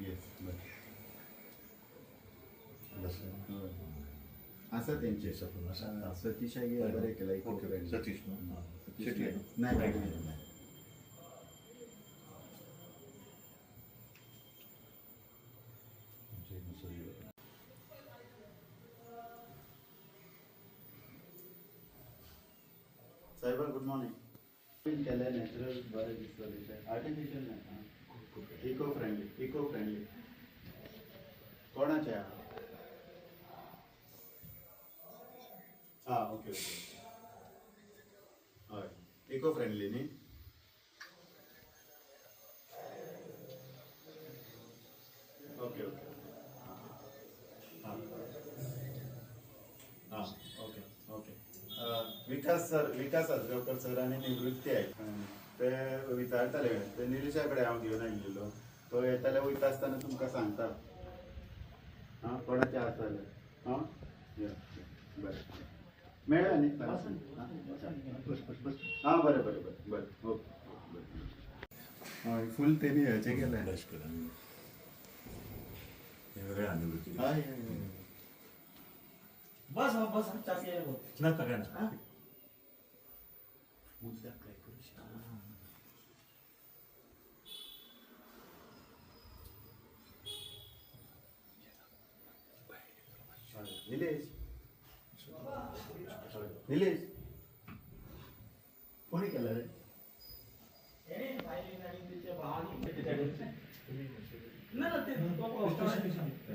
Yes बरें हय. आसा तेंचे सतीशाक बरें केला एक ओके, friend. सतीश न्हू? हां, सतीश शेट्टी नाही. न्हू? नाही नाही, नाही, नाही. नाही. साहेबा गुड मॉर्निंग केलं नॅचरल बरं दिसतं आर्टिफिशियल नाही इको फ्रेंडली इको फ्रेंडली कोणाच्या हा ओके ओके हय इको फ्रेंडली न्ही ओके ओके हां okay okay Vikas sir Vikas Ajgaonkar sir आणि निवृत्ती आहे ते विचारताले ते निलेशा कडेन हांव घेवन आयिल्लो तो येताले वयता आसतना तुमकां सांगता. हां कोणाचें आसा जाल्यार हां? बरें. मेळ्ळा न्ही हां बरें बरें बरें. बरें ओके हय फूल तेणी हेचें केलें. हे वेगळे अनुभूती. हय बस बस नका निलेश. निलेश. कोणी केलं रे?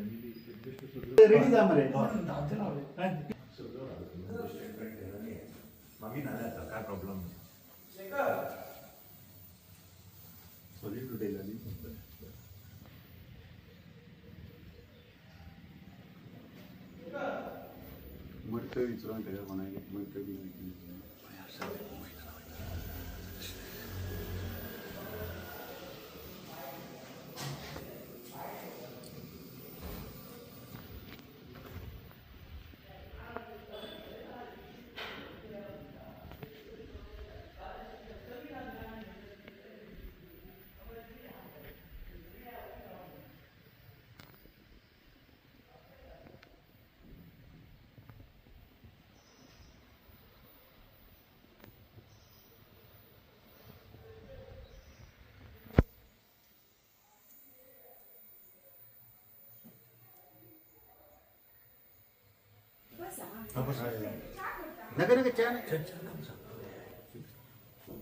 रेडी जा मरे मागे नाही आता काय प्रॉब्लेम सॉरी Ты ведь звонишь, я вон я, мы как चहा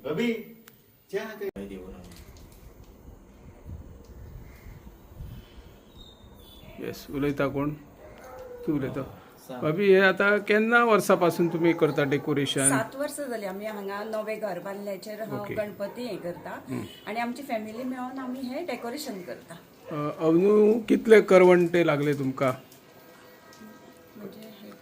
अभि चहा येस उलयता कोण? तूं उलयता. भाभी हे आता केन्ना वर्सां पासून तुमी करता डेकोरेशन सात वर्सां जालीं आमी हांगा नवें घर बांदल्याचेर हांव. गणपती हें करता. आनी आमची फॅमिली मेळोन आमी हें डेकोरेशन करता. अ, अवनू कितले करवंटे लागले तुमकां?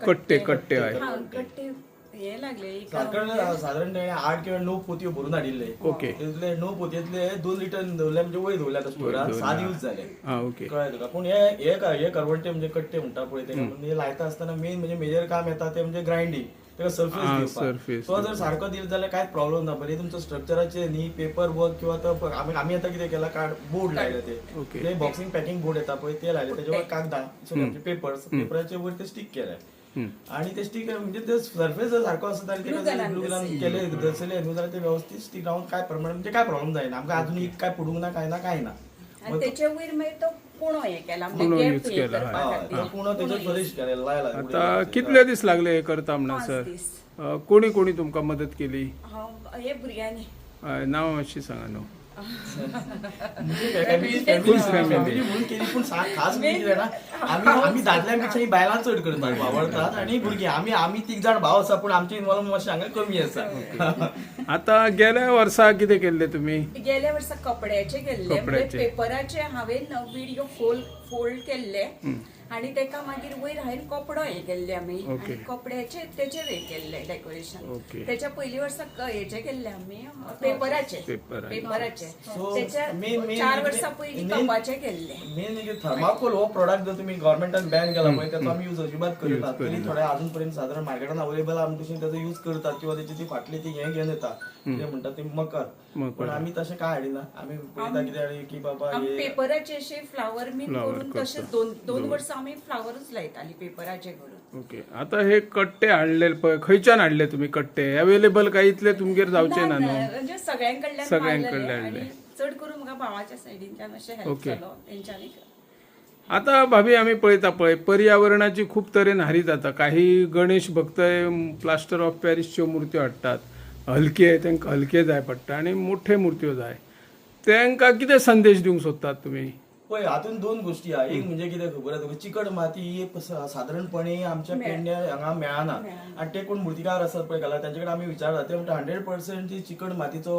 कट्टे कट्टे हय. हा कट्टे हे लागले एक साधारण आठ किंवा णव पोतयो भरून हाडिल्ले ओके. तितले णव पोतयेतले दोन लिटर दवरले म्हणजे वयर दवरले आतां दवरल्या. सात यूज झाले. आं ओके. कळ्ळें तुका पूण हे हे का- हे करवंटे म्हणजे कट्टे म्हणटा पळय ते. म्हणजे लायता आसतना मेन म्हणजे मेजर काम येता ते म्हणजे ग्राइंडिंग तेका आं, सरफेस surface तो जर सारको दिलो जाल्यार कांयच प्रॉब्लेम ना बरें तुमचं स्ट्रक्चराचे न्ही पेपर वर्क किंवा तो प- आमी आमी आतां कितें केला? कार्ड बोर्ड लायले ते ओके. ते बॉक्सिंग पॅकिंग बोर्ड येता पळय ते लायले त्याच्यावर कागदां पेपर्स पेपराचे वयर ते स्टिक केले आणि ते स्टिक म्हणजे ते सरफेस जर gun ग्लू आनी गन केले दसले न्हू जाल्यार ते व्यवस्थित स्टिक रावन काय प्रमाण म्हणजे काय प्रॉब्लेम जायना आमकां अजून एक काय पडूंक ना काय ना काय ना. आनी तेचे वयर मागीर तो पुणो हे केला पुणो म्हणजे हे. तो फरीश केलेलो लायला आता कितले दीस लागले हे करता म्हणा सर? कोणी कोणी तुमकां मदत केली? हे भुरग्यांनी हय, नांव मातशी सांगा न्हू फुल फॅमिली म्हणून केली पूण सा- खास म्हणजे कितें ना. आमी आमी दादल्यांपेक्षा ही बायलां चड करतात आवडतात आणि भुरगीं आमी आमी तीग जाण भाव आसा पूण आमचे इन्वॉल्व मातशें हांगा कमी आसा आता गेल्या वर्सा कितें केल्ले तुमी गेल्या वर्सा कपड्याचे गेल्ले म्हणजे कपड्याचे. पेपराचे हांवेन व्हिडिओ फोल्ड फोल्ड केल्ले आणि तेका मागीर वयर हांवेन कपडो हे केल्ले आमी ओके. कपड्याचे तेचेर हे केल्ले डेकोरेशन ओके. त्याच्या पयली वर्सा क- हेचे केल्ले आमी पेपराचे पेपराचे. पेपराचे So, त्याच्या main चार वर्सां पयलीं main- कपाचे केल्ले मेन थर्माकोल हो प्रोडक्ट जर तुम्ही गव्हर्नमेंटान बॅन केला पळय त्याचा आम्ही यूज अजिबात करतात करीना. तरी थोडे अजूनपर्यंत साधारण मार्केटात अवेलेबल आमी तशी त्याचा यूज करतात किंवा त्याची ती फाटली ती हे घेऊन येतात ते म्हणतात ते मकर. पण आम्ही तसे काय हाडिना आम्ही पळयता कितें हाडी की बाबा हे पेपराचे असे फ्लावर Flower करून. तसे दोन दोन वर्सां आमी फ्लावरच लायताली पेपराचे करून ओके. आता हे कट्टे हाडले पळय खंयच्यान हाडले तुमी कट्टे? अवेलेबल काय इतले तुमगेर जावचे ना ना, न्हू. म्हणजे सगळ्यांकडल्यान सगळ्यांकडल्यान हाडले. आणि चड करून म्हाका भावाच्या सायडींतल्यान अशें हेल्प ओके. जालो तेंच्यांनी आता भाभी आम्ही पळयता पळय पर्यावरणाची खूप तरेन हारी जाता. काही गणेश भक्त प्लास्टर ऑफ पॅरिसच्यो मूर्त्यो हाडटात हलके तांकां हलके जाय पडटा आनी मोठे मुर्त्यो जाय. तांकां कितें संदेश दिवंक सोदतात तुमी पळय हातून दोन गोष्टी आहा. एक म्हणजे कितें खबर आसा तुका चिकट माती ही सादारणपणे आमच्या पेडण्या हांगा मेळना आणि ते कोण मूर्तिकार आसात पळय घाला तांचे कडेन आमी विचारतात ते म्हणटा हंड्रेड पर्संट ती चिकट मातीचो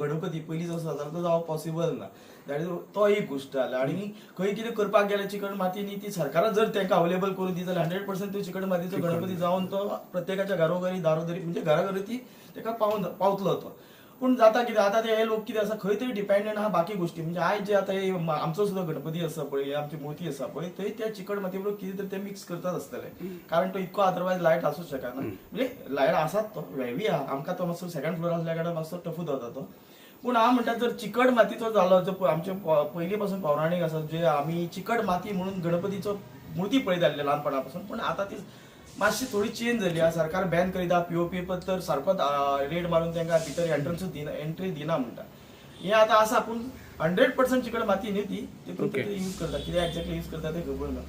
गणपती पयलीं जो आसा तो जावप पॉसिबल ना. दॅट इज तो एक गोष्ट जाल्या आणि खंय कितें करपाक गेल्यार चिकट माती न्ही ती सरकारान जर तांकां अवेलेबल करून दी जाल्यार हंड्रेड पर्संट तो चिकट मातीचो गणपती जावन तो प्रत्येकाच्या घरोघरी दारोदरी म्हणजे घराघरी ती ताका पावून पावतलो तो. पूण जाता कितें? आतां ते हे लोक कितें आसा खंय तरी डिपेंडंट आहा बाकी गोष्टी. म्हणजे आयज जे आतां हे आमचो सुद्दां गणपती आसा पळय हे आमची मूर्ती आसा पळय थंय त्या चिकट माती बरोबर कितें तरी ते मिक्स करतात आसतले कारण तो इतको अदरवायज लायट आसूंक शकना म्हणजे लायट आसात तो हेवी आहा. आमकां तो मातसो सेकंड फ्लोर आसल्या कारणान मातसो टफूच जाता तो. पूण हांव म्हणटा जर चिकट मातीचो जालो जो आमचे पयलीं पासून पौराणीक आसा जे आमी चिकट माती म्हणून गणपतीचो मूर्ती पळयत आसले ल्हानपणा पासून पूण आतां ती मातशी थोडी चेंज जाली आहा सरकार बॅन करीता पीओपी तर सारकोच रेड मारून तांकां भितर एंट्रन्सूच दिना एंट्री दिना म्हणटा हें आतां आसा पूण हंड्रेड पर्संट चिकट माती न्ही ती तितून यूज करता कितें एक्झॅक्टली यूज करता तें खबर ना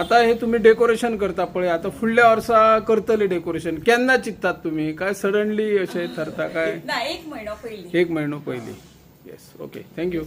आता हे तुम्ही डेकोरेशन करता पळय आता फुडल्या वर्सा करतले डेकोरेशन केन्ना चिंततात तुम्ही? काय सडनली अशें ठरता काय? ना एक म्हयनो पयलीं एक म्हयनो पयलीं येस ओके थँक्यू